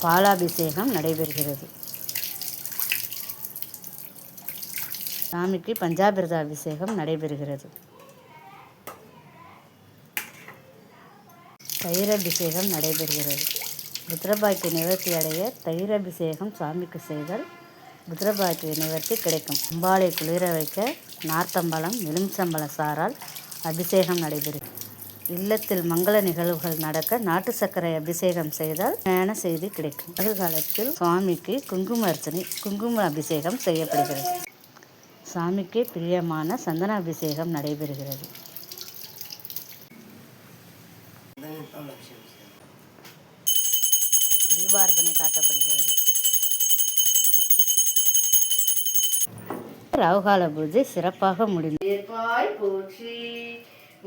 பாலாபிஷேகம் நடைபெறுகிறது. சாமிக்கு பஞ்சாபிரத அபிஷேகம் நடைபெறுகிறது. தயிரபிஷேகம் நடைபெறுகிறது. புத்திரபாக்கிய நிவர்த்தி அடைய தயிரபிஷேகம் சாமிக்கு செய்தால் புத்திரபாக்கிய நிவர்த்தி கிடைக்கும். அம்பாலை குளிர வைக்க நார்த்தம்பழம் எலுமிச்சம்பழ சாரால் அபிஷேகம் நடைபெறுகிறது. இல்லத்தில் மங்கள நிகழ்வுகள் நடக்க நாட்டு சர்க்கரை அபிஷேகம் செய்தால் ஞான செய்தி கிடைக்கும். காலத்தில் சுவாமிக்கு குங்கும அர்ச்சனை குங்கும அபிஷேகம் செய்யப்படுகிறது. சாமிக்கு பிரியமான சந்தன அபிஷேகம் நடைபெறுகிறது. தீபார்த்தனை காட்டப்படுகிறது. ராகுகால பூஜை சிறப்பாக முடிந்தது போற்றி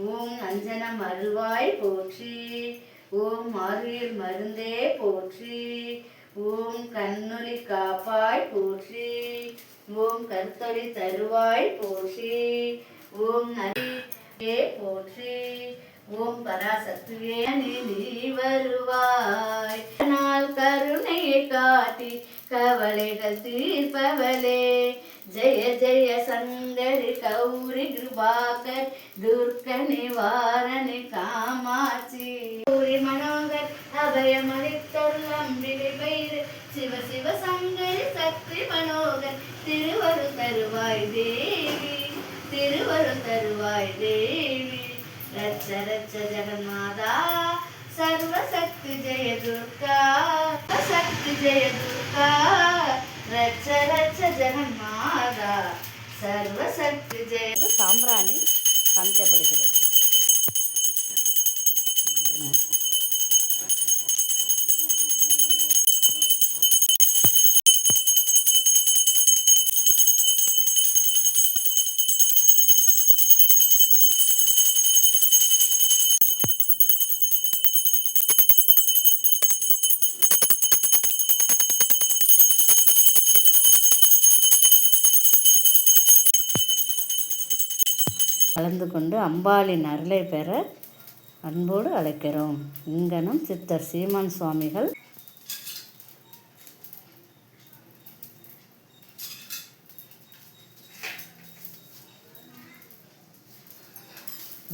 ஓம் அஞ்சனம் அருள்வாய் போற்றி. ஓம் மாறுயில் மருந்தே போற்றி. ஓம் கண்ணொளி காப்பாய் போற்றி. ஓம் கருத்தொளி தருவாய் போற்றி. ஓம் நரி போற்றி. ஓம் பராசக்தியே நீ வருவாய். நாள் கருணையை காட்டி கவலைகள் தீர்ப்பவளே. ஜெய ஜெய சந்தரி கௌரி கிருபாகர் துர்க்க நிவாரணி காமாட்சி. பூரி மனோகர் அபயமளித்தருளம் விலை பயிர். சிவ சிவ சங்கரி சக்தி மனோகர் திருவரு தருவாய் தேவி. திருவரு தருவாய் தேவி. రచ్చ రచ్చ సర్వశక్తి జయ దుర్గా శక్తి జయ దుర్గా. రచ్చ రచ్చ సర్వశక్తి జయ సాంబ్రాణి కంచె పడిపోయింది கலந்து கொண்டு அம்பாளின் அருளை பெற அன்போடு அழைக்கிறோம். இங்கனம் சித்தர் சீமான் சுவாமிகள்.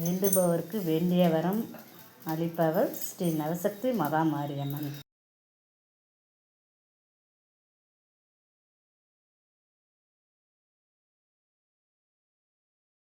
வேண்டுபவருக்கு வேண்டிய வரம் அளிப்பவர் ஸ்ரீ நவசக்தி மகாமாரியம்மன்.